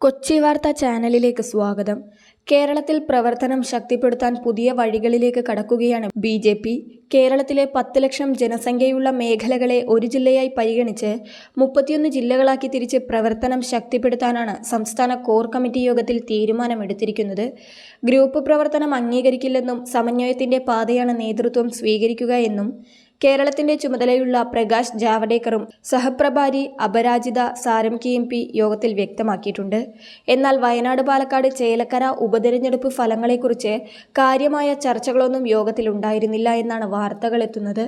കൊച്ചി വാർത്താ ചാനലിലേക്ക് സ്വാഗതം. കേരളത്തിൽ പ്രവർത്തനം ശക്തിപ്പെടുത്താൻ പുതിയ വഴികളിലേക്ക് കടക്കുകയാണ് ബി ജെ പി. കേരളത്തിലെ പത്ത് ലക്ഷം ജനസംഖ്യയുള്ള മേഖലകളെ ഒരു ജില്ലയായി പരിഗണിച്ച് മുപ്പത്തിയൊന്ന് ജില്ലകളാക്കി തിരിച്ച് പ്രവർത്തനം ശക്തിപ്പെടുത്താനാണ് സംസ്ഥാന കോർ കമ്മിറ്റി യോഗത്തിൽ തീരുമാനമെടുത്തിരിക്കുന്നത്. ഗ്രൂപ്പ് പ്രവർത്തനം അംഗീകരിക്കില്ലെന്നും സമന്വയത്തിന്റെ പാതയാണ് നേതൃത്വം സ്വീകരിക്കുക എന്നും കേരളത്തിന്റെ ചുമതലയുള്ള പ്രകാശ് ജാവഡേക്കറും സഹപ്രഭാരി അപരാജിത സാരംകി എം പി യോഗത്തിൽ വ്യക്തമാക്കിയിട്ടുണ്ട്. എന്നാൽ വയനാട് പാലക്കാട് ചേലക്കര ഉപതെരഞ്ഞെടുപ്പ് ഫലങ്ങളെക്കുറിച്ച് കാര്യമായ ചർച്ചകളൊന്നും യോഗത്തിൽ ഉണ്ടായിരുന്നില്ല എന്നാണ് വാർത്തകൾ എത്തുന്നത്.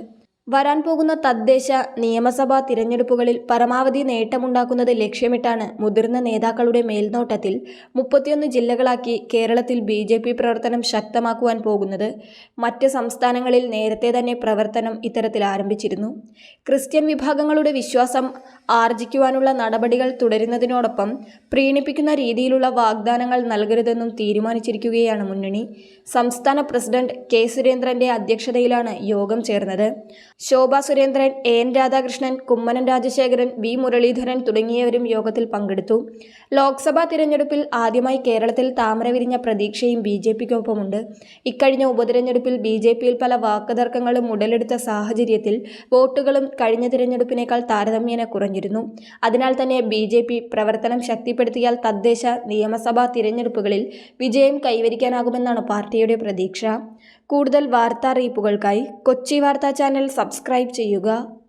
വരാൻ പോകുന്ന തദ്ദേശ നിയമസഭാ തിരഞ്ഞെടുപ്പുകളിൽ പരമാവധി നേട്ടമുണ്ടാക്കുന്നത് ലക്ഷ്യമിട്ടാണ് മുതിർന്ന നേതാക്കളുടെ മേൽനോട്ടത്തിൽ മുപ്പത്തിയൊന്ന് ജില്ലകളാക്കി കേരളത്തിൽ ബി ജെ പി പ്രവർത്തനം ശക്തമാക്കുവാൻ പോകുന്നത്. മറ്റ് സംസ്ഥാനങ്ങളിൽ നേരത്തെ തന്നെ പ്രവർത്തനം ഇത്തരത്തിൽ ആരംഭിച്ചിരുന്നു. ക്രിസ്ത്യൻ വിഭാഗങ്ങളുടെ വിശ്വാസം ആർജിക്കുവാനുള്ള നടപടികൾ തുടരുന്നതിനോടൊപ്പം പ്രീണിപ്പിക്കുന്ന രീതിയിലുള്ള വാഗ്ദാനങ്ങൾ നൽകരുതെന്നും തീരുമാനിച്ചിരിക്കുകയാണ് മുന്നണി. സംസ്ഥാന പ്രസിഡന്റ് കെ സുരേന്ദ്രന്റെ അധ്യക്ഷതയിലാണ് യോഗം ചേർന്നത്. Shobha Surendran A N Radhakrishnan Kummanam Rajasekharan V Muraleedharan തുടങ്ങിയവരും യോഗത്തിൽ പങ്കെടുത്തു. ലോക്സഭാ തിരഞ്ഞെടുപ്പിൽ ആദ്യമായി കേരളത്തിൽ താമര വിരിഞ്ഞ പ്രതീക്ഷയും ബി ജെ പിക്കൊപ്പമുണ്ട്. ഇക്കഴിഞ്ഞ ഉപതിരഞ്ഞെടുപ്പിൽ ബി ജെ പിയിൽ പല വാക്കുതർക്കങ്ങളും ഉടലെടുത്ത സാഹചര്യത്തിൽ വോട്ടുകളും കഴിഞ്ഞ തിരഞ്ഞെടുപ്പിനേക്കാൾ താരതമ്യേന കുറഞ്ഞിരുന്നു അതിനാൽ തന്നെ ബി ജെ പി പ്രവർത്തനം ശക്തിപ്പെടുത്തിയാൽ തദ്ദേശ നിയമസഭാ തിരഞ്ഞെടുപ്പുകളിൽ വിജയം കൈവരിക്കാനാകുമെന്നാണ് പാർട്ടിയുടെ പ്രതീക്ഷ. കൂടുതൽ വാർത്താ അറിയിപ്പുകൾക്കായി കൊച്ചി വാർത്താ ചാനൽ സബ്സ്ക്രൈബ് ചെയ്യുക.